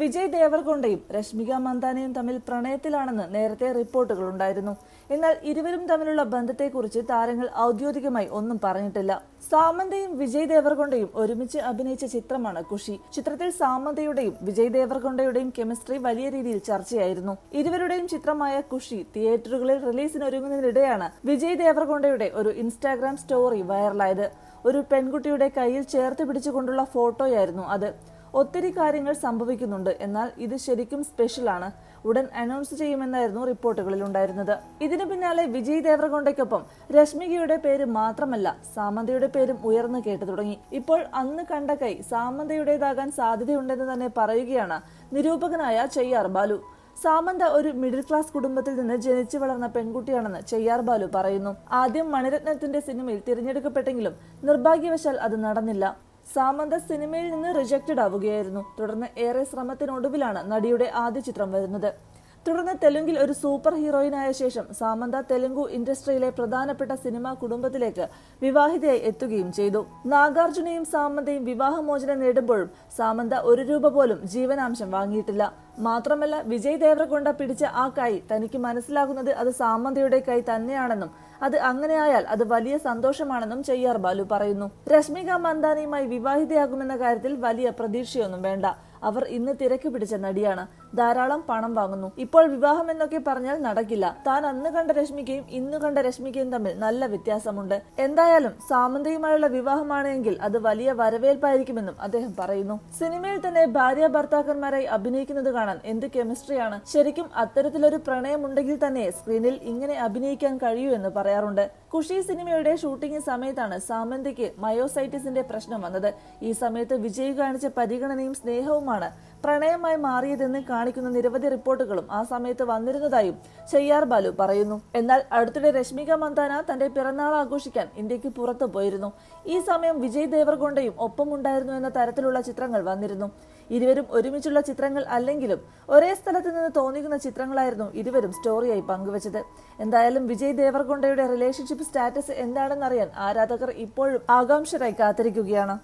വിജയ് ദേവർകൊണ്ടയും രശ്മിക മന്ദാനയും തമ്മിൽ പ്രണയത്തിലാണെന്ന് നേരത്തെ റിപ്പോർട്ടുകൾ ഉണ്ടായിരുന്നു. എന്നാൽ ഇരുവരും തമ്മിലുള്ള ബന്ധത്തെക്കുറിച്ച് താരങ്ങൾ ഔദ്യോഗികമായി ഒന്നും പറഞ്ഞിട്ടില്ല. സാമന്തയും വിജയ് ദേവർകൊണ്ടയും ഒരുമിച്ച് അഭിനയിച്ച ചിത്രമാണ് കുഷി ചിത്രത്തിൽ സാമന്തയുടെയും വിജയ് ദേവർകൊണ്ടയുടെയും കെമിസ്ട്രി വലിയ രീതിയിൽ ചർച്ചയായിരുന്നു. ഇരുവരുടെയും ചിത്രമായ കുഷി തിയേറ്ററുകളിൽ റിലീസിന് ഒരുങ്ങുന്നതിനിടെയാണ് വിജയ് ദേവർകൊണ്ടയുടെ ഒരു ഇൻസ്റ്റാഗ്രാം സ്റ്റോറി വൈറലായത്. ഒരു പെൺകുട്ടിയുടെ കയ്യിൽ ചേർത്ത് പിടിച്ചുകൊണ്ടുള്ള ഫോട്ടോയായിരുന്നു അത്. ഒത്തിരി കാര്യങ്ങൾ സംഭവിക്കുന്നുണ്ട്. എന്നാൽ ഇത് ശരിക്കും സ്പെഷ്യലാണ് ഉടൻ അനൗൺസ് ചെയ്യുമെന്നായിരുന്നു റിപ്പോർട്ടുകളിൽ ഉണ്ടായിരുന്നത്. ഇതിനു പിന്നാലെ വിജയ് ദേവറകൊണ്ടയ്ക്കൊപ്പം രശ്മികയുടെ പേര് മാത്രമല്ല സാമന്തയുടെ പേരും ഉയർന്നു കേട്ടു തുടങ്ങി. ഇപ്പോൾ അന്ന് കണ്ട കൈ സാമന്തയുടേതാകാൻ സാധ്യതയുണ്ടെന്ന് തന്നെ പറയുകയാണ് നിരൂപകനായ ചെയ്യാർ ബാലു. സാമന്ത ഒരു മിഡിൽ ക്ലാസ് കുടുംബത്തിൽ നിന്ന് ജനിച്ചു വളർന്ന പെൺകുട്ടിയാണെന്ന് ചെയ്യാർ ബാലു പറയുന്നു. ആദ്യം മണിരത്നത്തിന്റെ സിനിമയിൽ തിരഞ്ഞെടുക്കപ്പെട്ടെങ്കിലും നിർഭാഗ്യവശാൽ അത് നടന്നില്ല. സാമന്ത സിനിമയിൽ നിന്ന് റിജക്റ്റഡ് ആവുകയായിരുന്നു. തുടർന്ന് ഏറെ ശ്രമത്തിനൊടുവിലാണ് നടിയുടെ ആദ്യ ചിത്രം വരുന്നത്. തുടർന്ന് തെലുങ്കിൽ ഒരു സൂപ്പർ ഹീറോയിനായ ശേഷം സാമന്ത തെലുങ്കു ഇൻഡസ്ട്രിയിലെ പ്രധാനപ്പെട്ട സിനിമാ കുടുംബത്തിലേക്ക് വിവാഹിതയായി എത്തുകയും ചെയ്തു. നാഗാർജുനയും സാമന്തയും വിവാഹമോചനം നേടുമ്പോഴും സാമന്ത ഒരു രൂപ പോലും ജീവനാംശം വാങ്ങിയിട്ടില്ല. മാത്രമല്ല വിജയ് ദേവരകൊണ്ട പിടിച്ച ആ കൈ തനിക്ക് മനസ്സിലാകുന്നത് അത് സാമന്തയുടെ കൈ തന്നെയാണെന്നും അത് അങ്ങനെയായാൽ അത് വലിയ സന്തോഷമാണെന്നും ചെയ്യാർ ബാലു പറയുന്നു. രശ്മിക മന്ദാനയുമായി വിവാഹിതയാകുമെന്ന കാര്യത്തിൽ വലിയ പ്രതീക്ഷയൊന്നും വേണ്ട. അവർ ഇന്ന് തിരക്ക് പിടിച്ച നടിയാണ്. ധാരാളം പണം വാങ്ങുന്നു. ഇപ്പോൾ വിവാഹം എന്നൊക്കെ പറഞ്ഞാൽ നടക്കില്ല. താൻ അന്ന് കണ്ട രശ്മിക്കയും ഇന്ന് കണ്ട രശ്മിക്കയും തമ്മിൽ നല്ല വ്യത്യാസമുണ്ട്. എന്തായാലും സാമന്തയുമായുള്ള വിവാഹമാണെങ്കിൽ അത് വലിയ വരവേൽപ്പായിരിക്കുമെന്നും അദ്ദേഹം പറയുന്നു. സിനിമയിൽ തന്നെ ഭാര്യ ഭർത്താക്കന്മാരായി അഭിനയിക്കുന്നത് കാണാൻ എന്ത് കെമിസ്ട്രിയാണ്? ശരിക്കും അത്തരത്തിലൊരു പ്രണയമുണ്ടെങ്കിൽ തന്നെ സ്ക്രീനിൽ ഇങ്ങനെ അഭിനയിക്കാൻ കഴിയൂ എന്ന് പറയാറുണ്ട്. കുഷി സിനിമയുടെ ഷൂട്ടിംഗ് സമയത്താണ് സാമന്തയ്ക്ക് മയോസൈറ്റിസിന്റെ പ്രശ്നം വന്നത്. ഈ സമയത്ത് വിജയ് കാണിച്ച പരിഗണനയും സ്നേഹവുമാണ് പ്രണയമായി മാറിയതെന്ന് കാണിക്കുന്ന നിരവധി റിപ്പോർട്ടുകളും ആ സമയത്ത് വന്നിരുന്നതായും ചെയ്യാർ ബാലു പറയുന്നു. എന്നാൽ അടുത്തിടെ രശ്മിക മന്ദാന തന്റെ പിറന്നാൾ ആഘോഷിക്കാൻ ഇന്ത്യയ്ക്ക് പുറത്തു പോയിരുന്നു. ഈ സമയം വിജയ് ദേവർകൊണ്ടയും ഒപ്പമുണ്ടായിരുന്നു എന്ന തരത്തിലുള്ള ചിത്രങ്ങൾ വന്നിരുന്നു. ഇരുവരും ഒരുമിച്ചുള്ള ചിത്രങ്ങൾ അല്ലെങ്കിലും ഒരേ സ്ഥലത്ത് നിന്ന് തോന്നിക്കുന്ന ചിത്രങ്ങളായിരുന്നു ഇരുവരും സ്റ്റോറിയായി പങ്കുവച്ചത്. എന്തായാലും വിജയ് ദേവർകൊണ്ടയുടെ റിലേഷൻഷിപ്പ് സ്റ്റാറ്റസ് എന്താണെന്നറിയാൻ ആരാധകർ ഇപ്പോഴും ആകാംക്ഷരായി കാത്തിരിക്കുകയാണ്.